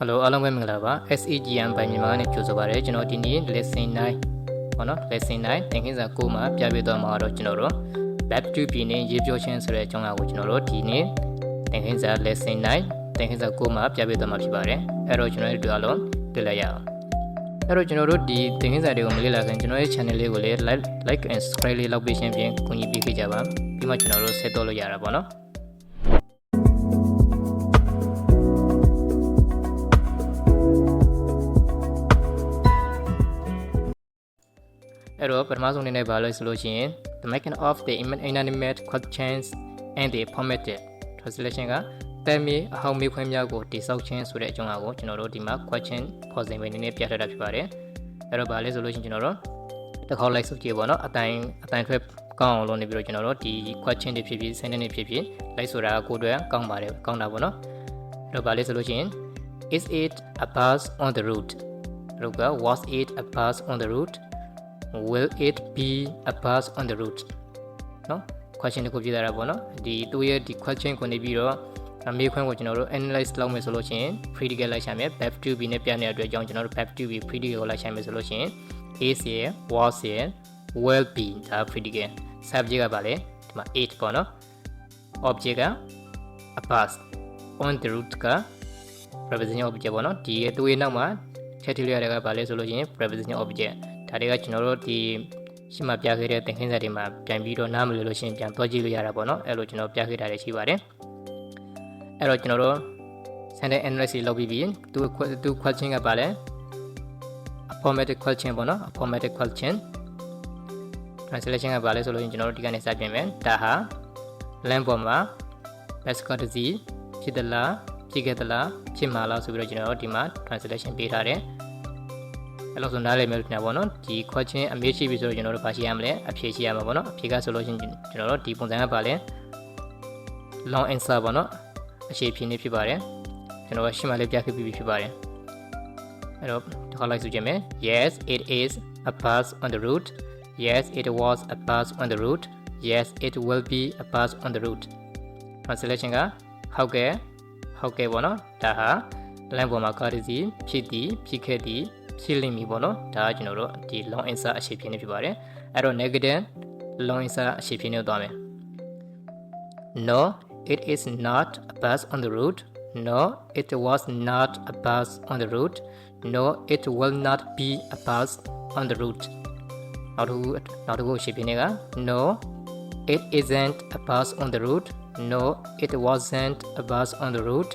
Hello အားလုံးပဲမင်္ဂလာပါ SEGM ဘိုင်မြန်မာကနေကြိုဆိုပါရစေကျွန်တော်ဒီနေ့ lesson 9ပေါ့နော် lesson 9သင်ခန်းစာ9မှာပြပြသွားမှာတော့ကျွန်တော်တို့ web 2ပြည်နေရေးပြောခြင်းဆိုတဲ့အကြောင်းအရာကိုကျွန်တော်တို့ဒီနေ့သင်ခန်းစာ lesson 9သင်ခန်းစာ9မှာပြပြသွားမှာဖြစ်ပါတယ်အဲ့တော့ကျွန်တော်တို့အားလုံးတွေ့လိုက်ရအောင်အဲ့တော့ကျွန်တော်တို့ဒီသင်ခန်းစာတွေကိုမလေ့လာခင်ကျွန်တော်ရဲ့ channel လေးကိုလည်း like like and subscribe လေးလုပ်ပေးခြင်းဖြင့်ကူညီပေးခဲ့ကြပါပြီးမှကျွန်တော်တို့ဆက်တော့လို့ရတာပေါ့နော် အဲ့တော့ပထမဆုံးအနေနဲ့ဘာလို့ဆိုလို့ရှိရင် the making of the inanimate questions and the formatted translation ကတဲမီအဟောင်းမေးခွန်းများကိုတိစောက်ခြင်းဆိုတဲ့အကြောင်းအရာကိုကျွန်တော်တို့ဒီမှာ question ခေါ်စဉ်ပဲနည်းနည်းပြထားတာဖြစ်ပါတယ်အဲ့တော့ဘာလဲဆိုလို့ရှိရင်ကျွန်တော်တို့တစ်ခေါက်လိုက်စုကြည့်ပါတော့အတိုင်းအတိုင်းထွက်ကောင်းအောင်လုပ်နေပြီးတော့ကျွန်တော်တို့ဒီ question တွေဖြစ်ဖြစ် sentence တွေဖြစ်ဖြစ်လိုက်ဆိုတာကကိုယ်တွေ့ကောင်းပါတယ်ကောင်းတာပေါ့နော်အဲ့တော့ဘာလဲဆိုလို့ရှိရင် is it a bus on the route အဲ့တော့ was it a bus on the route will it be a bus on the route နော် question တခုပြတာပေါ့နော်ဒီသူ့ရဲ့ဒီ question ကိုနေပြီးတော့အမေခွန်းကိုကျွန်တော်တို့ analyze လုပ်မယ်ဆိုလို့ရှိရင် critical လိုက်ရှာမယ် back to b နဲ့ပြနေတဲ့အတွက်ကြောင့်ကျွန်တော်တို့ back to b critical ကိုလိုက်ရှာမယ်ဆိုလို့ရှိရင် is ရယ် was ရယ် will be ဒါ critical subject ကပါလေဒီမှာ it ပေါ့နော် object က a bus on the route က preposition object ပေါ့နော်ဒီသူ့ရဲ့နောက်မှာချက်ထည့်ရတဲ့ကပါလဲဆိုလို့ရှိရင် preposition object ဒါတွေကကျွန်တော်တို့ဒီရှင်းမပြခဲ့တဲ့သင်ခန်းစာတွေမှာပြန်ပြီးတော့နားမလည်လို့ရှိရင်ပြန်သွားကြည့်လို့ရတာပေါ့နော်အဲ့လိုကျွန်တော်ပြခဲ့တာတွေရှိပါတယ်အဲ့တော့ကျွန်တော်တို့ sentence analysis လုပ်ပြီးပြီသူသူ question ကပါလဲ a formatted question ပေါ့နော် a formatted question translation ကပါလဲဆိုလို့ရှိရင်ကျွန်တော်တို့ဒီကနေစပြင်မယ်ဒါဟာ land ပေါ်မှာ basket တစ်စီးဖြစ်သလားဖြစ်ခဲ့သလားဖြစ်မှာလားဆိုပြီးတော့ကျွန်တော်တို့ဒီမှာ translation ပေးထားတယ် အဲ့လိုဆိုနားလည်မယ်လို့ထင်တာပေါ့နော်ဒီ question အမေးရှိပြီဆိုတော့ကျွန်တော်တို့ဘာရှိရမလဲအဖြေရှိရမှာပေါ့နော်အဖြေကဆိုလို့ရှိရင်ကျွန်တော်တို့ဒီပုံစံကပါလဲ long answer ပေါ့နော်အရှိဖြေနေဖြစ်ပါတယ်ကျွန်တော်ကရှင်းမလေးပြခဲ့ပြီးဖြစ်ပါတယ်အဲ့တော့တစ်ခါလိုက်ဆိုကြမယ် yes it is a bus on the route yes it was a bus on the route yes it will be a bus on the route translation ကဟုတ်ကဲ့ဟုတ်ကဲ့ပေါ့နော်ဒါဟာလမ်းပေါ်မှာကားတစ်စီးဖြစ်သည်ဖြစ်ခဲ့သည် ဖြစ်လိမ့်မည်ပေါ့နော်ဒါကကျွန်တော်တို့ဒီ long answer အရှိဖြစ်နေဖြစ်ပါတယ်အဲ့တော့ negative long answer အရှိဖြစ်နေသွားမယ် no it is not a bus on the route no it was not a bus on the route no it will not be a bus on the route နောက်တစ်ခုနောက်တစ်ခုအရှိဖြစ်နေက no it isn't a bus on the route no it wasn't a bus on the route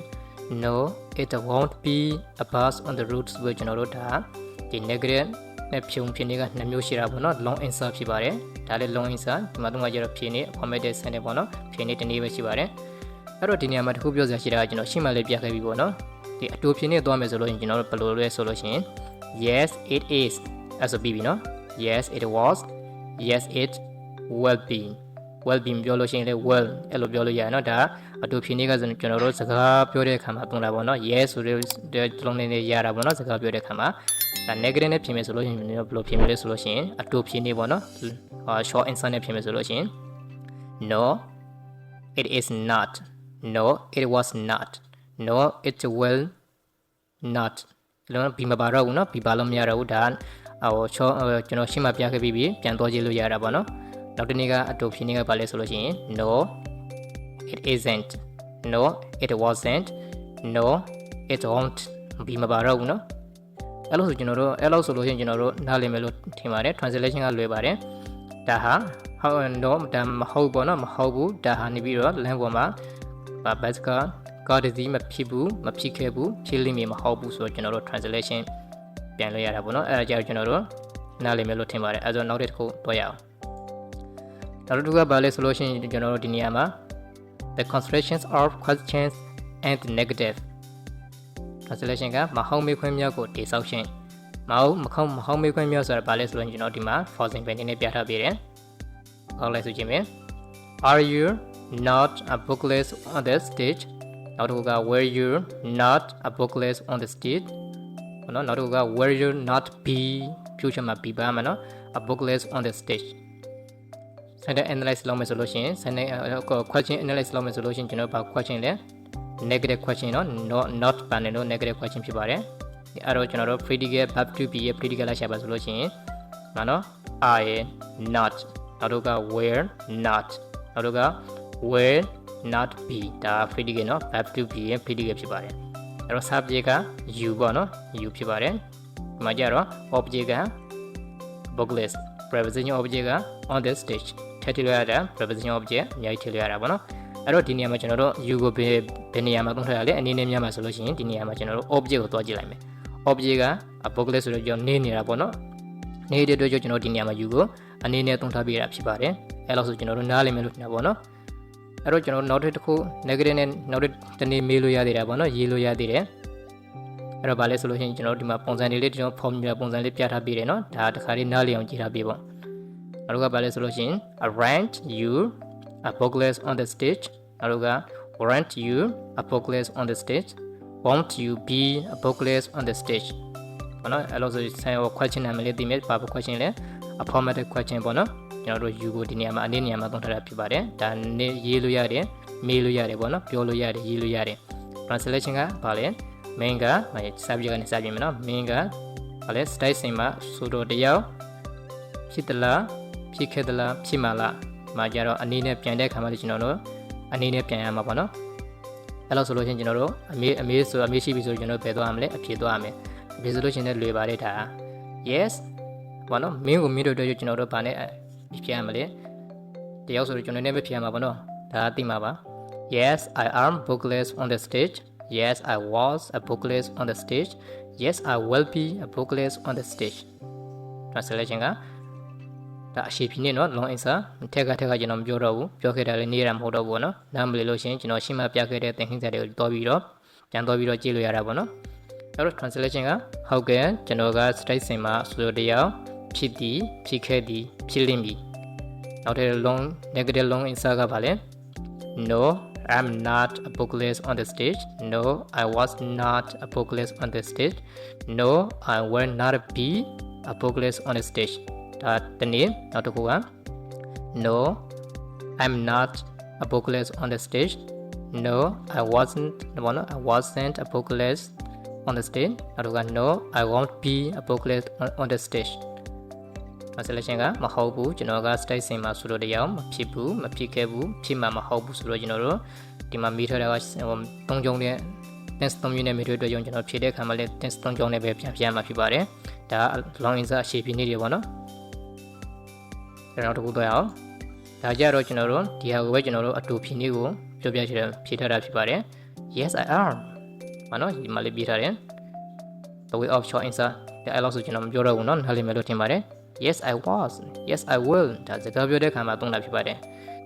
No it won't be a bus on the route ဆိုပြီးကျွန်တော်တို့ဒါဒီ negative နဲ့ဖြုံဖြစ်နေကနှစ်မျိုးရှိတာပေါ့နော် long answer ဖြစ်ပါတယ်ဒါလည်း long answer ဒီမှာတော့ကျတော့ဖြေနေ formatted sentence ပေါ့နော်ဖြေနေတနည်းပဲရှိပါတယ်အဲ့တော့ဒီနေရာမှာတစ်ခုပြောစရာရှိတာကကျွန်တော်ရှင်းမှလေးပြခဲ့ပြီပေါ့နော်ဒီအတူဖြေနေသွားမယ်ဆိုလို့ရင်ကျွန်တော်တို့ဘယ်လိုလဲဆိုလို့ရှိရင် yes it is အဲ့ဆိုပြီးပြီနော် yes it was yes it will be well being ပြောလို့ရှိရင်လည်း well အဲ့လိုပြောလို့ရတယ်เนาะဒါအတူဖြေနေကဆိုကျွန်တော်တို့စကားပြောတဲ့အခါမှာသုံးတာပေါ့เนาะ yes ဆိုတဲ့ဒီလုံးလေးနဲ့ရတာပေါ့เนาะစကားပြောတဲ့အခါမှာဒါ negative နဲ့ဖြေမယ်ဆိုလို့ရှိရင်ဘယ်လိုဖြေမလဲဆိုလို့ရှိရင်အတူဖြေနေပေါ့เนาะဟာ short answer နဲ့ဖြေမယ်ဆိုလို့ရှိရင် no it is not no it was not no it will not လုံးဘီမပါတော့ဘူးเนาะဘီပါလို့မရတော့ဘူးဒါဟိုချောကျွန်တော်ရှင်းမပြခဲ့ပြီးပြီပြန်သွားကြည့်လို့ရတာပေါ့เนาะ နောက်တစ်နေ့ကအတူဖြေနေကပါလဲဆိုလို့ရှိရင် no it isn't no it wasn't no it won't ဘီမပါတော့ဘူးเนาะအဲ့လိုဆိုကျွန်တော်တို့အဲ့လိုဆိုလို့ရှိရင်ကျွန်တော်တို့နားလည်မယ်လို့ထင်ပါတယ် translation ကလွယ်ပါတယ်ဒါဟာဟုတ် no ဒါမဟုတ်ပေါ့နော်မဟုတ်ဘူးဒါဟာနေပြီးတော့ land ပေါ်မှာဘာဘတ်ကကားတစ်စီးမဖြစ်ဘူးမဖြစ်ခဲ့ဘူးဖြစ်လိမ့်မယ်မဟုတ်ဘူးဆိုတော့ကျွန်တော်တို့ translation ပြန်လို့ရတာပေါ့နော်အဲ့ဒါကြတော့ကျွန်တော်တို့နားလည်မယ်လို့ထင်ပါတယ်အဲ့ဒါနောက်တစ်ခုတွဲရအောင် နောက်တစ်ခုကဘာလဲဆိုလို့ရှိရင်ကျွန်တော်တို့ဒီနေရာမှာ the constructions of questions and the negative translation ကမဟုတ်မေးခွန်းများကိုတိစောက်ခြင်းမဟုတ်မခုံမဟုတ်မေးခွန်းများဆိုတာဘာလဲဆိုတော့ကျွန်တော်ဒီမှာ forcing ပဲနည်းနည်းပြထားပေးတယ်ဟောက်လိုက်ဆိုခြင်းပဲ are you not a bookless on the stage နောက်တစ်ခုက were you not a bookless on the stage ဘောနော်နောက်တစ်ခုက were you not be future မှာ be ပါမှာနော် a bookless on the stage sentence analyze လုပ်မယ်ဆိုလို့ရှိရင် sentence question analyze လုပ်မယ်ဆိုလို့ရှိရင်ကျွန်တော်ဘာ question လဲ negative question เนาะ not not ပါနေလို့ negative question ဖြစ်ပါတယ်ဒီအဲ့တော့ကျွန်တော်တို့ predicate verb to be ရဲ့ predicate လိုက်ရှာပါဆိုလို့ရှိရင်နော်နော် I not နောက်တော့က were not နောက်တော့က were not be ဒါ predicate เนาะ verb to be ရဲ့ predicate ဖြစ်ပါတယ်အဲ့တော့ subject က you ပေါ့နော် you ဖြစ်ပါတယ်ဒီမှာကြတော့ object က vocalist preposition object က on the stage ထည့်ထည့်လို့ရတာ preposition object အများကြီးထည့်လို့ရတာပေါ့နော်အဲ့တော့ဒီနေရာမှာကျွန်တော်တို့ you ကိုဘယ်ဘယ်နေရာမှာသုံးထားရလဲအနေနဲ့များမှာဆိုလို့ရှိရင်ဒီနေရာမှာကျွန်တော်တို့ object ကိုတွားကြည့်လိုက်မယ် object က vocalist ဆိုတော့ကျွန်တော်နေနေတာပေါ့နော်နေတဲ့အတွက်ကြောင့်ကျွန်တော်ဒီနေရာမှာ you ကိုအနေနဲ့သုံးထားပြရတာဖြစ်ပါတယ်အဲ့လို့ဆိုကျွန်တော်တို့နားလည်မယ်လို့ထင်တာပေါ့နော်အဲ့တော့ကျွန်တော်နောက်တစ်ခု negative နဲ့နောက်တစ်နေ့မေးလို့ရသေးတာပေါ့နော်ရေးလို့ရသေးတယ်အဲ့တော့ဗာလဲဆိုလို့ရှိရင်ကျွန်တော်ဒီမှာပုံစံတွေလေးကျွန်တော် formula ပုံစံလေးပြထားပြတယ်နော်ဒါတခါလေးနားလည်အောင်ကြည့်ထားပြပေါ့ နောက်ကဗာလဲဆိုလို့ရှိရင် arrange you a vocalist on the stage နောက်က warrant you a vocalist on the stage won't you be a vocalist on the stage ပေါ့နော်အဲ့လိုဆိုဆန်ရော question နာမည်လေးသိမယ်ဘာ question လဲ a formatted question ပေါ့နော်ကျွန်တော်တို့ you ကိုဒီနေရာမှာအနေနေရာမှာသုံးထားတာဖြစ်ပါတယ်ဒါနေရေးလို့ရတယ်မေးလို့ရတယ်ပေါ့နော်ပြောလို့ရတယ်ရေးလို့ရတယ် translation ကဘာလဲ main က subject ကနေစပြင်မယ်နော် main ကဘာလဲ style စင်မှာဆိုတော့တယောက်ဖြစ်သလား ဖြစ်ခဲ့သလားဖြစ်မှာလားမှာကြတော့အနေနဲ့ပြန်တဲ့ခါမှလည်းကျွန်တော်တို့အနေနဲ့ပြန်ရမှာပေါ့နော်အဲ့လိုဆိုလို့ချင်းကျွန်တော်တို့အမေအမေဆိုအမေရှိပြီဆိုကျွန်တော်ဘယ်သွားရမလဲအဖြေသွားရမယ်အဖြေဆိုလို့ချင်းလည်းလွယ်ပါတယ်ဒါ yes ဘာနော်မင်းကိုမင်းတို့တို့ကျွန်တော်တို့ဗာနဲ့ဖြေရမလဲတယောက်ဆိုတော့ကျွန်တော်လည်းပဲဖြေရမှာပေါ့နော်ဒါသိမှာပါ yes i am vocalist on the stage yes i was a vocalist on the stage yes i will be a vocalist on the stage translation က ဒါအရှိဖြစ်နေနော် long answer ထက်ကထက်ကကျွန်တော်မပြောတော့ဘူးပြောခဲ့တာလည်းနေရမှာမဟုတ်တော့ဘူးနော်နားမလည်လို့ရှိရင်ကျွန်တော်ရှင်းမပြခဲ့တဲ့သင်ခန်းစာတွေကိုတော်ပြီးတော့ပြန်တော်ပြီးတော့ကြည့်လို့ရတာပေါ့နော်အဲ့တော့ translation ကဟုတ်ကဲ့ကျွန်တော်က state စင်မှာဆိုတယောက်ဖြစ်သည်ဖြစ်ခဲ့သည်ဖြစ်လိမ့်မည်နောက်ထပ် long negative long answer ကပါလဲ no I'm not a vocalist on the stage. No, I was not a vocalist on the stage. No, I will not be a vocalist on the stage. ဒါတနည်းနောက်တစ်ခုက No, I'm not a vocalist on the stage. No, I wasn't no, no, I wasn't a vocalist on the stage. နောက်တစ်ခုက No, I won't be a vocalist on, on the stage. translation ကမဟုတ်ဘူးကျွန်တော်က state စင်မှာဆိုလို့တရားမဖြစ်ဘူးမဖြစ်ခဲ့ဘူးဖြစ်မှာမဟုတ်ဘူးဆိုတော့ကျွန်တော်တို့ဒီမှာမိထားတာကသုံးကြုံတဲ့ tense သုံးမျိုးနဲ့မိထားတဲ့အတွက်ကြောင့်ကျွန်တော်ဖြည့်တဲ့အခါမှာလည်း tense သုံးကြုံနဲ့ပဲပြန်ပြန်မှာဖြစ်ပါတယ်ဒါ long answer အရှိပြနေတယ်ပေါ့နော် ကျွန်တော်တို့တခုတော့ရအောင်ဒါကြတော့ကျွန်တော်တို့ဒီဟာကိုပဲကျွန်တော်တို့အတူဖြည့်နေကိုပြောပြချင်တယ်ဖြည့်ထားတာဖြစ်ပါတယ် yes i am မနော်ဒီမှာလေးပြထားတယ် the way of short answer ဒါအဲ့လောက်ဆိုကျွန်တော်မပြောတော့ဘူးเนาะနားလည်မယ်လို့ထင်ပါတယ် yes i was yes i will ဒါစကားပြောတဲ့ခါမှာသုံးတာဖြစ်ပါတယ်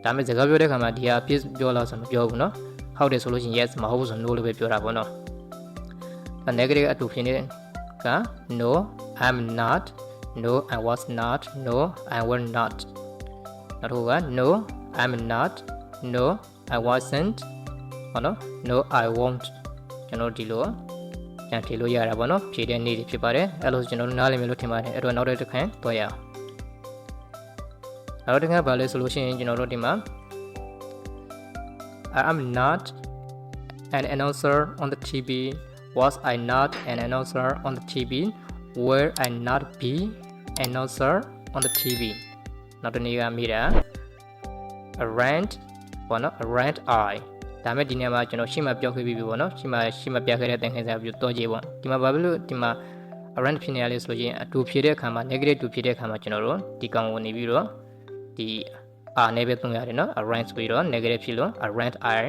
ဒါပေမဲ့စကားပြောတဲ့ခါမှာဒီဟာပြပြောလို့ဆိုမပြောဘူးเนาะဟုတ်တယ်ဆိုလို့ရှိရင် yes မဟုတ်ဘူးဆို no လို့ပဲပြောတာပေါ့เนาะဒါ negative အတူဖြစ်နေတဲ့က no i'm not no i was not no i will not နောက်တစ်ခုက no i'm not no i wasn't ဟောနော် no i won't ကျွန်တော်ဒီလိုပြန်ဖြေလို့ရတာပေါ့နော်ဖြေတဲ့နေ့တွေဖြစ်ပါတယ်အဲ့လိုကျွန်တော်တို့နားလည်မယ်လို့ထင်ပါတယ်အဲ့တော့နောက်တစ်ခါတော့ရအောင်နောက်တစ်ခါဘာလဲဆိုလို့ရှိရင်ကျွန်တော်တို့ဒီမှာ I am not an announcer on the TV was I not an announcer on the TV will I not be an announcer on the TV နောက်တစ်နေ့ကမိတာ a rant ပေါ့နော် a rant I ဒါမဲ့ဒီနေရာမှာကျွန်တော်ရှင်းမပြောခဲ့ပြီးပြီပေါ့နော်ရှင်းမရှင်းမပြခဲ့တဲ့တန်ခင်းစာပြီးတော့ကြည့်ပေါ့ဒီမှာဘာဖြစ်လို့ဒီမှာ rant ဖြစ်နေရလဲဆိုရင်အတူဖြည့်တဲ့အခါမှာ negative တူဖြည့်တဲ့အခါမှာကျွန်တော်တို့ဒီကောင်ကိုနေပြီးတော့ဒီ r နဲ့ပဲသုံးရတယ်နော် a rant ဆိုပြီးတော့ negative ဖြစ်လို့ a rant I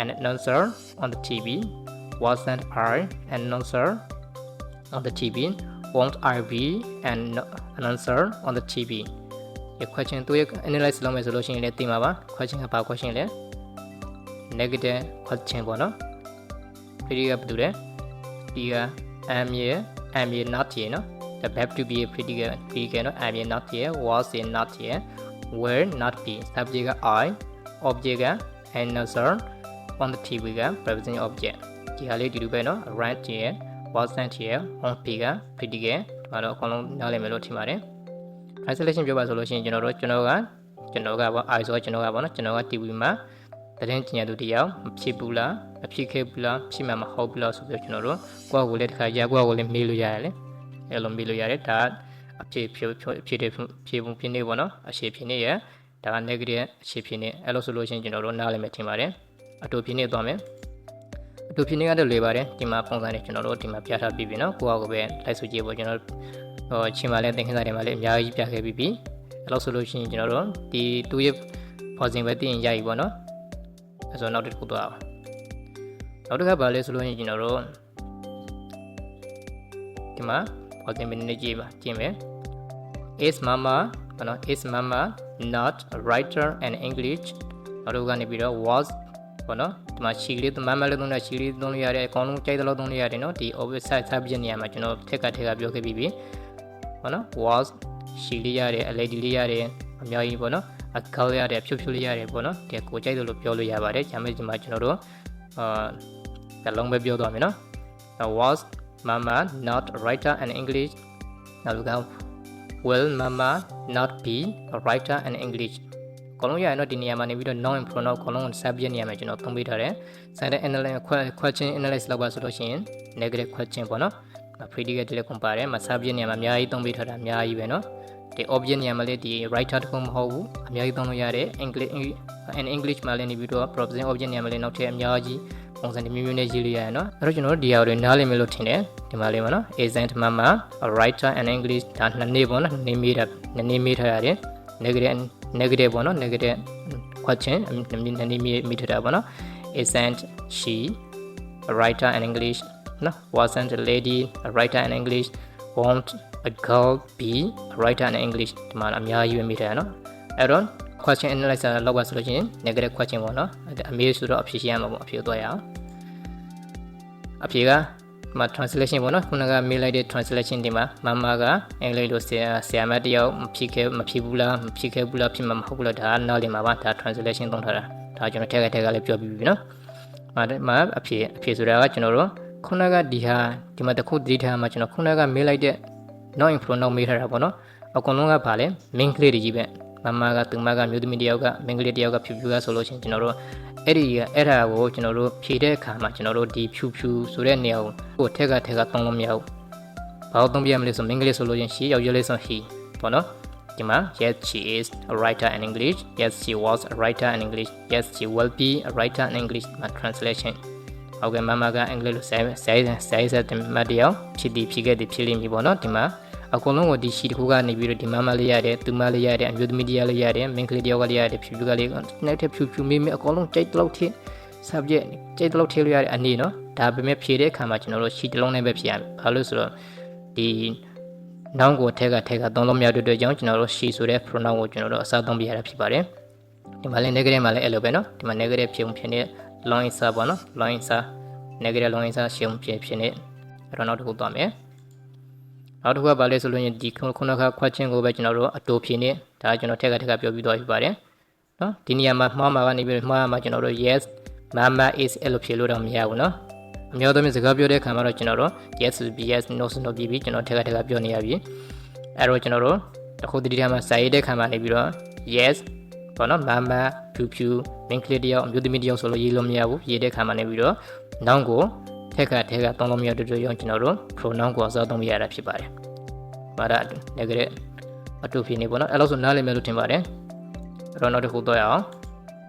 an announcer on the TV wasn't I an announcer on the TV won't I be an announcer on the TV ဒီ question သူရဲ့ analyze လုပ်မယ်ဆိုလို့ရှိရင်လည်းသိမှာပါ question ကဘာ question လဲ negative question ပေါ့နော်ဒီကဘာတူလဲဒီက am ရဲ့ am ရဲ့ not ရဲ့နော် the verb to be ရဲ့ predicate predicate နော် am ရဲ့ not ရဲ့ was ရဲ့ not ရဲ့ will not be subject က I object က announcer on the TV က preposition object ဒီဟာလေးဒီလိုပဲနော် right ရဲ့ wasn't ရဲ့ on be က predicate ဒါတော့အကုန်လုံးနားလည်မယ်လို့ထင်ပါတယ် translation ပြောပါဆိုလို့ရှိရင်ကျွန်တော်တို့ကျွန်တော်ကကျွန်တော်ကပေါ့ I ဆိုတော့ကျွန်တော်ကပေါ့နော်ကျွန်တော်က TV မှာတရင်ကျင်ရသူတယောက်မဖြစ်ဘူးလားမဖြစ်ခဲ့ဘူးလားဖြစ်မှာမဟုတ်ဘူးလားဆိုပြီးတော့ကျွန်တော်တို့ကိုယ့်ကိုယ်လည်းတစ်ခါရကိုယ့်ကိုယ်လည်းမေးလို့ရတယ်လေအဲ့လိုမေးလို့ရတယ်ဒါအဖြစ်ဖြစ်ဖြစ်တဲ့ဖြစ်ပုံဖြစ်နေပေါ့နော်အရှိဖြစ်နေရဒါက negative အရှိဖြစ်နေအဲ့လိုဆိုလို့ရှိရင်ကျွန်တော်တို့နားလည်မယ်ထင်ပါတယ်အတူဖြစ်နေသွားမယ် အတူဖြစ်နေကတော့လွယ်ပါတယ်ဒီမှာပုံစံနဲ့ကျွန်တော်တို့ဒီမှာပြထားပြီးပြီနော်ကိုယ့်ကိုယ်ပဲလိုက်ဆိုကြည့်ပေါ့ကျွန်တော်ဟိုချင်းပါလဲသင်ခန်းစာတွေမှာလည်းအများကြီးပြခဲ့ပြီးပြီအဲ့လိုဆိုလို့ရှိရင်ကျွန်တော်တို့ဒီတူရဲ့ pausing ပဲသိရင်ရပြီပေါ့နော်အဲ့ဆိုနောက်တစ်ခုသွားအောင်နောက်တစ်ခါပါလဲဆိုလို့ရှိရင်ကျွန်တော်တို့ဒီမှာ pausing ပဲနည်းနည်းကြည့်ပါကြည့်မယ် is mama ဘာလို့ is mama not a writer in english နောက်တစ်ခုကနေပြီးတော့ was ဘာလို့ဒီမှာရှီလေးမမလေးသုံးတာရှီလေးသုံးလို့ရတယ်အကောင်လုံးကြိုက်တဲ့လောက်သုံးလို့ရတယ်နော်ဒီ oversize subject နေရာမှာကျွန်တော်ထက်ကထက်ကပြောခဲ့ပြီးပြီဘာလို့ was ရှီလေးရတယ်အလေးဒီလေးရတယ်အများကြီးပေါ့နော်အကောက်ရတယ်ဖြုတ်ဖြုတ်လေးရတယ်ပေါ့နော်ဒီကိုကြိုက်တယ်လို့ပြောလို့ရပါတယ်ဂျာမဲဒီမှာကျွန်တော်တို့အာဇလုံးပဲပြောသွားမယ်နော် was mama not a writer in english နောက်တစ်ခါ will mama not be a writer in english အ ကုန်လုံးရရင်တော့ဒီနေရာမှာနေပြီးတော့ noun and pronoun အကုန်လုံး subject နေရာမှာကျွန်တော်သုံးပေးထားတယ်။ side analyze question analyze လောက်ပါဆိုလို့ရှိရင် negative question ပေါ့နော်။ predicate လည်းကုန်ပါတယ်။မ subject နေရာမှာအများကြီးသုံးပေးထားတာအများကြီးပဲနော်။ဒီ object နေရာမှာလည်းဒီ writer တခုမဟုတ်ဘူး။အများကြီးသုံးလို့ရတယ်။ English in English မှာလည်းနေပြီးတော့ proposition object နေရာမှာလည်းနောက်ထပ်အများကြီးပုံစံမျိုးမျိုးနဲ့ရေးလို့ရတယ်နော်။အဲ့တော့ကျွန်တော်တို့ဒီဟာတွေနားလည်မယ်လို့ထင်တယ်။ဒီမှာလေးပါနော်။ isn't mama a writer in English ဒါနှစ်နေ့ပေါ့နော်။နှစ်မေးတာနှစ်နေ့မေးထားရတယ်။ negative negative ပေါ့နော် negative question နည်းနည်းမိထတာပေါ့နော် isn't she a writer in english နော် wasn't a lady a writer in english won't a girl be a writer in english ဒီမှာအများကြီးပဲမိထတာနော်အဲ့တော့ question analyzer လောက်ပါဆိုလို့ရှိရင် negative question ပေါ့နော်အမေးဆိုတော့အဖြေရှင်းရမှာပေါ့အဖြေသွားရအောင်အဖြေက မှာ translation ပေါ့နော်ခုနကမေးလိုက်တဲ့ translation ဒီမှာမမကအင်္ဂလိပ်လိုဆရာဆရာမတယောက်မဖြစ်ခဲ့မဖြစ်ဘူးလားမဖြစ်ခဲ့ဘူးလားဖြစ်မှာမဟုတ်ဘူးလားဒါနားလည်မှာပါဒါ translation သုံးထားတာဒါကျွန်တော်ထက်ကထက်ကလည်းပြောပြီးပြီနော်မှာမှာအဖြေအဖြေဆိုတာကကျွန်တော်တို့ခုနကဒီဟာဒီမှာတခုဒီထားမှာကျွန်တော်ခုနကမေးလိုက်တဲ့ not in pronoun မေးထားတာပေါ့နော်အကုန်လုံးကဗာလဲ main ကလေးတွေကြီးပဲ မမကသူမကမျိုးသမီးတယောက်ကမင်္ဂလိတယောက်ကဖြူဖြူကဆိုလို့ရှိရင်ကျွန်တော်တို့အဲ့ဒီအဲ့ဒါကိုကျွန်တော်တို့ဖြည့်တဲ့အခါမှာကျွန်တော်တို့ဒီဖြူဖြူဆိုတဲ့နေရာကိုဟိုထက်ကထက်ကသုံးလို့မရဘူး။ဘာလို့သုံးပြရမလဲဆိုမင်္ဂလိဆိုလို့ရင် she ရောက်ရလေးဆို he ပေါ့နော်။ဒီမှာ yes she is a writer in english yes she was a writer in english yes she will be a writer in english မှာ translation ဟုတ်ကဲ့မမကအင်္ဂလိပ်လိုဆဲဆဲဆဲဆဲတင်မတရားဖြစ်ဒီဖြစ်ခဲ့ဒီဖြစ်လိမ့်မည်ပေါ့နော်ဒီမှာ အကုန်လုံးကိုဒီရှီတစ်ခုကနေပြီးတော့ဒီမမလေးရတယ်သူမလေးရတယ်အမျိုးသမီးတရားလေးရတယ်မင်းကလေးတယောက်ကလေးရတယ်ဖြူဖြူကလေးနောက်ထပ်ဖြူဖြူမေးမေးအကုန်လုံးကြိုက်တလို့ထည့် subject ကြိုက်တလို့ထည့်လို့ရတဲ့အနေနော်ဒါပေမဲ့ဖြေတဲ့အခါမှာကျွန်တော်တို့ရှီတစ်လုံးနဲ့ပဲဖြေရမယ်ဘာလို့ဆိုတော့ဒီနောင်ကိုထက်ကထက်ကသုံးလုံးမြောက်တဲ့အတွက်ကြောင့်ကျွန်တော်တို့ရှီဆိုတဲ့ pronoun ကိုကျွန်တော်တို့အစားသုံးပြရတာဖြစ်ပါတယ်ဒီမှာလည်း negative မှာလည်းအဲ့လိုပဲနော်ဒီမှာ negative ဖြေုံဖြစ်နေ long answer ပေါ့နော် long answer negative long answer ရှေုံဖြစ်ဖြစ်နေအဲ့တော့နောက်တစ်ခုသွားမယ် နောက်တစ်ခုကဘာလဲဆိုလို့ရင်ဒီခုနကခွက်ချင်းကိုပဲကျွန်တော်တို့အတူဖြေနေဒါကျွန်တော်ထက်ကထက်ကပြောပြီးသွားပြီပါတယ်နော်ဒီနေရာမှာမှားမှာကနေပြီးမှားမှာကျွန်တော်တို့ yes mama is အဲ့လိုဖြေလို့တော့မရဘူးနော်အများသောဖြင့်စကားပြောတဲ့အခါမှာတော့ကျွန်တော်တို့ yes be yes no no ပြီးပြီးကျွန်တော်ထက်ကထက်ကပြောနေရပြီအဲ့တော့ကျွန်တော်တို့အခုဒီထဲမှာစာရေးတဲ့အခါမှာနေပြီးတော့ yes ပေါ့နော် mama ဖြူဖြူ main ကလေးတယောက်အမျိုးသမီးတယောက်ဆိုလို့ရေးလို့မရဘူးရေးတဲ့အခါမှာနေပြီးတော့နောင်ကို ထက်ကထက်ကသုံးလို့မရတဲ့အတွက်ကြောင့်ကျွန်တော်တို့ pronoun ကိုအစားသုံးရတာဖြစ်ပါတယ်။ပါတာနေကြတဲ့အတူဖြစ်နေပေါ့နော်အဲ့လိုဆိုနားလည်မယ်လို့ထင်ပါတယ်။အဲ့တော့နောက်တစ်ခုတော့ရအောင်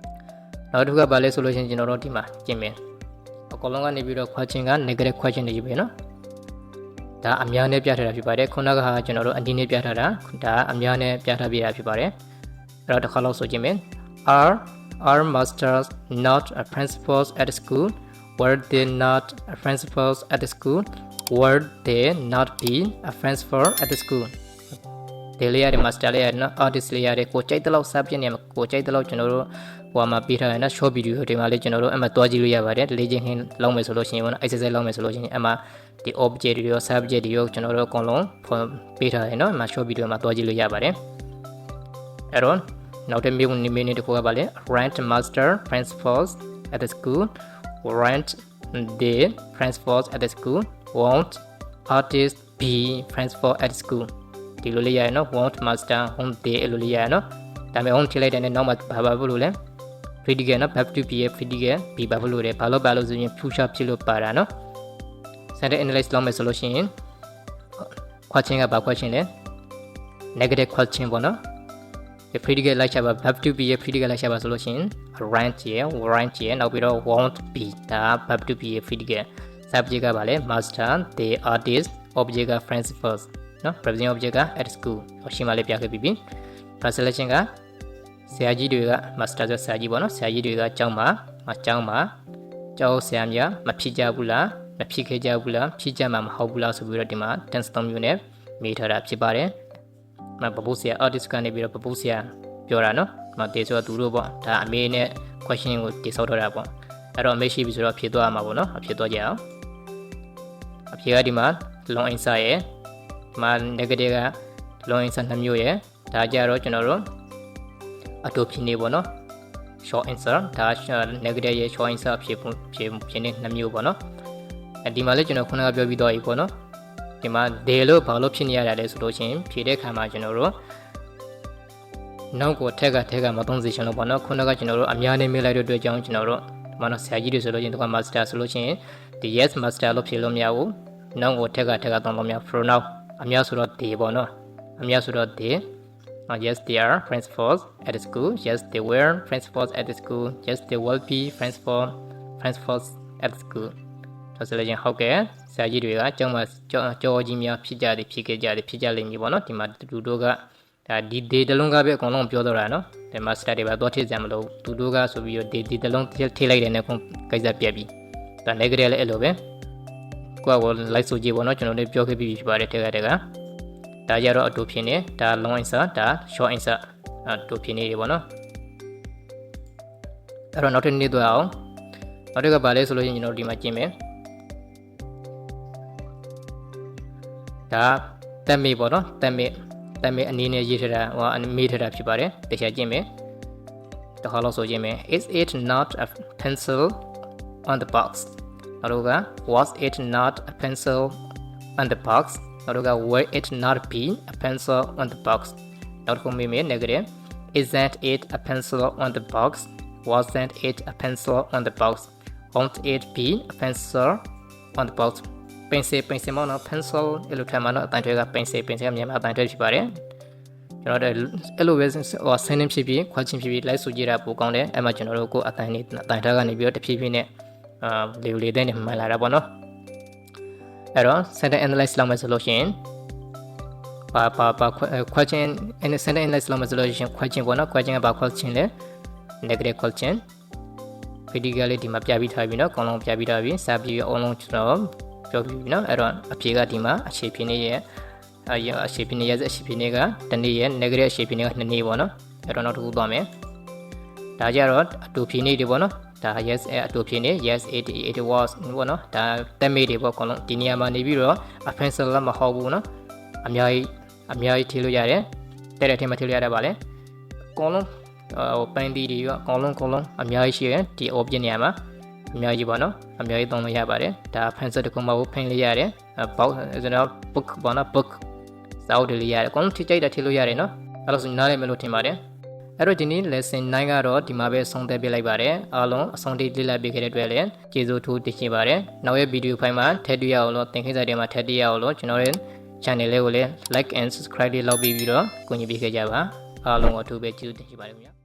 ။နောက်တစ်ခုကဘာလဲဆိုလို့ရှိရင်ကျွန်တော်တို့ဒီမှာကျင်မယ်။အကောင်လုံးကနေပြီးတော့ခွာချင်းက negative question တွေပဲနော်။ဒါအများနဲ့ပြထားတာဖြစ်ပါတယ်။ခုနကဟာကျွန်တော်တို့အဒီနဲ့ပြထားတာဒါအများနဲ့ပြထားပြတာဖြစ်ပါတယ်။အဲ့တော့တစ်ခါလောက်ဆိုကျင်မယ်။ are are masters not a principals at school were they not a principals at the school were they not be a principal at the school ဒီလေးရတယ် master လေးရတယ်နော် artist လေးရတယ်ကိုကြိုက်တဲ့လောက် subject နေရာမှာကိုကြိုက်တဲ့လောက်ကျွန်တော်တို့ဟိုမှာပေးထားတယ်နော် short video တွေမှာလေးကျွန်တော်တို့အမှတွားကြည့်လို့ရပါတယ်လေ့ကျင့်ခင်းလောက်မယ်ဆိုလို့ရှိရင်ပေါ့နော် exercise လောက်မယ်ဆိုလို့ရှိရင်အမှဒီ object တွေရော subject တွေရောကျွန်တော်တို့အကုန်လုံးပေးထားတယ်နော်အမှ short video မှာတွားကြည့်လို့ရပါတယ်အဲ့တော့နောက်တစ်မျိုးနေမင်းတစ်ခုကပါလေ rent master principals at the school weren't the principals at the school won't artists be principal at school ဒီလိုလေးရရနော် won't master won't they အဲ့လိုလေးရရနော်ဒါပေမဲ့ won't ချိန်လိုက်တဲ့နောက်မှာဘာဘာဘူးလို့လဲ critical နော် verb to be ရဲ့ critical be ဘာဖြစ်လို့လဲဘာလို့ဘာလို့ဆိုရင် future ဖြစ်လို့ပါတာနော် sentence analyze လုပ်မယ်ဆိုလို့ရှိရင်ခွက်ချင်းကဘာခွက်ချင်းလဲ negative ခွက်ချင်းပေါ့နော် ဒီ critical လိုက်ချပါ verb to be ရဲ့ critical လိုက်ချပါဆိုလို့ရှိရင် rant ရဲ့ warrant ရဲ့နောက်ပြီးတော့ won't be ဒါ verb to be ရဲ့ critical subject ကပါလဲ master the artist object က principals နော် present object က at school ဟောရှင်းမလေးပြခဲ့ပြီးပြီ translation ကဆရာကြီးတွေက master ဆိုဆရာကြီးပေါ့နော်ဆရာကြီးတွေကကျောင်းမှာမကျောင်းမှာကျောင်းဆရာများမဖြစ်ကြဘူးလားမဖြစ်ခဲ့ကြဘူးလားဖြစ်ကြမှာမဟုတ်ဘူးလားဆိုပြီးတော့ဒီမှာ tense သုံးမျိုးနဲ့မေးထားတာဖြစ်ပါတယ် မပပုဆရာ artist ကနေပြီးတော့ပပုဆရာပြောတာနော်မတေဆိုတော့သူတို့ပေါ့ဒါအမေနဲ့ question ကိုတိဆောက်ထားတာပေါ့အဲ့တော့အမေရှိပြီဆိုတော့ဖြေသွားရမှာပေါ့နော်အဖြေသွားကြအောင်အဖြေကဒီမှာ long answer ရဲ့ဒီမှာ negative က long answer နှစ်မျိုးရဲ့ဒါကြတော့ကျွန်တော်တို့အတူဖြစ်နေပေါ့နော် short answer ဒါ negative ရဲ့ short answer ဖြစ်ဖြစ်ဖြစ်နေနှစ်မျိုးပေါ့နော်အဲဒီမှာလည်းကျွန်တော်ခုနကပြောပြီးတော့ပြီပေါ့နော် ဒီမှာ they လို့ဘာလို့ဖြစ်နေရတာလဲဆိုလို့ချင်းဖြေတဲ့ခါမှာကျွန်တော်တို့နောက်ကိုထက်ကထက်ကမသုံးစေချင်လို့ပေါ့နော်ခုနကကျွန်တော်တို့အများနဲ့မေးလိုက်တဲ့အတွက်ကြောင့်ကျွန်တော်တို့ဒီမှာတော့ဆရာကြီးတွေဆိုလို့ချင်းတော့ master ဆိုလို့ချင်းဒီ yes master လို့ဖြေလို့မရဘူးနောက်ကိုထက်ကထက်ကသုံးလို့မရ pronoun အများဆိုတော့ they ပေါ့နော်အများဆိုတော့ they Uh, yes, they are principals at the school. Yes, they were principals at the school. Yes, they will be principal principals at the school. ဒါဆိုလည်းဟုတ်ကဲ့ ဆရာကြီးတွေကကျောင်းမှာကြော်ကြီးများဖြစ်ကြတယ်ဖြစ်ခဲ့ကြတယ်ဖြစ်ကြလိမ့်မည်ပေါ့နော်ဒီမှာသူတို့ကဒါဒီဒေတလုံးကပဲအကုန်လုံးပြောတော့တာနော်ဒီမှာစတာတွေပါတော့ထိစံမလို့သူတို့ကဆိုပြီးတော့ဒီဒီတလုံးထိလိုက်တယ်နဲ့ခုကိစ္စပြက်ပြီဒါ negative လည်းအဲ့လိုပဲကိုယ့်ကိုလိုက်ဆိုကြည့်ပေါ့နော်ကျွန်တော်တို့ပြောခဲ့ပြီးဖြစ်ပါတယ်တဲ့ကတဲ့ကဒါကြတော့အတူဖြစ်နေဒါ long answer ဒါ short answer အတူဖြစ်နေတယ်ပေါ့နော်အဲ့တော့နောက်တစ်နေ့တော့အောင်နောက်တစ်ကဘာလဲဆိုလို့ရှိရင်ကျွန်တော်ဒီမှာကျင်းမယ် ဒါတက်မေပေါ့နော်တက်မေတက်မေအနေနဲ့ရေးထတာဟိုမေးထတာဖြစ်ပါတယ်တခြားကျင်းမယ်တခါလို့ဆိုကျင်းမယ် is it not a pencil on the box နောက်တော့က was it not a pencil on the box နောက်တော့က were it not be a pencil on the box နောက်တစ်ခုမေးမယ် negative isn't it a pencil on the box wasn't it a pencil on the box won't it be a pencil on the box pencil pencil မောင်းတော့ pencil အဲ့လိုထမ်းမှာတော့အတန်တွေက pencil pencil ကမြန်မာအတန်တွေဖြစ်ပါတယ်ကျွန်တော်တို့အဲ့လိုပဲဟိုဆင်းနေဖြစ်ဖြစ်ခွာချင်းဖြစ်ဖြစ်လိုက်ဆိုကြတာပိုကောင်းတယ်အဲ့မှာကျွန်တော်တို့ကိုအတန်နေအတန်ထားကနေပြီးတော့တဖြည်းဖြည်းနဲ့အာလေလေတဲ့နေမှန်လာတာပေါ့နော်အဲ့တော့ sentence analyze လုပ်မယ်ဆိုလို့ရှိရင်ပါပါပါခွက်ချင်း sentence analyze လုပ်မယ်ဆိုလို့ရှိရင်ခွက်ချင်းပေါ့နော်ခွက်ချင်းကဘာခွက်ချင်းလဲ negative question critically ဒီမှာပြပြီးထားပြီเนาะအကုန်လုံးပြပြီးထားပြီစာပြီးအကုန်လုံးကျွန်တော် ပြောပြီးပြီเนาะအဲ့တော့အဖြေကဒီမှာအခြေဖြစ်နေရဲ့အရအခြေဖြစ်နေရဲ့အခြေဖြစ်နေကတနေ့ရဲ့ negative အခြေဖြစ်နေကနှစ်နေ့ပေါ့နော်အဲ့တော့နောက်တစ်ခုသွားမယ်ဒါကြတော့အတူဖြစ်နေတယ်ပေါ့နော်ဒါ yes အတူဖြစ်နေ yes it it was ပေါ့နော်ဒါတက်မေးတွေပေါ့အကုန်လုံးဒီနေရာမှာနေပြီးတော့ offensive လည်းမဟုတ်ဘူးเนาะအများကြီးအများကြီးထည့်လို့ရတယ်တဲ့တဲ့ထည့်မထည့်လို့ရတယ်ပါလေအကုန်လုံးဟိုပန်းတီတွေကအကောင်လုံးအကောင်လုံးအများကြီးရှိတယ်ဒီ object နေရာမှာ အများကြီးပေါ့နော်အများကြီးသုံးလို့ရပါတယ်ဒါ pencil တစ်ခုမှဖင်လို့ရတယ် box ကျွန်တော် book ပေါ့နော် book စာအုပ်တွေလေးရတယ်အကောင်လုံးထိကြိုက်တာထိလို့ရတယ်နော်အဲ့လိုဆိုနားလည်မလို့ထင်ပါတယ်အဲ့တော့ဒီနေ့ lesson 9ကတော့ဒီမှာပဲဆုံးသက်ပေးလိုက်ပါတယ်အားလုံးအဆုံးထိလေ့လာပေးခဲ့တဲ့အတွက်လည်းကျေးဇူးထူးတင်ရှိပါတယ်နောက်ရဲ့ဗီဒီယိုဖိုင်မှာထည့်တွေ့ရအောင်လို့သင်ခန်းစာတွေမှာထည့်တွေ့ရအောင်လို့ကျွန်တော်ရဲ့ channel လေးကိုလည်း like and subscribe လေးလုပ်ပြီးပြီးတော့ကူညီပေးခဲ့ကြပါအားလုံးကိုအထူးပဲကျေးဇူးတင်ရှိပါတယ်ခင်ဗျာ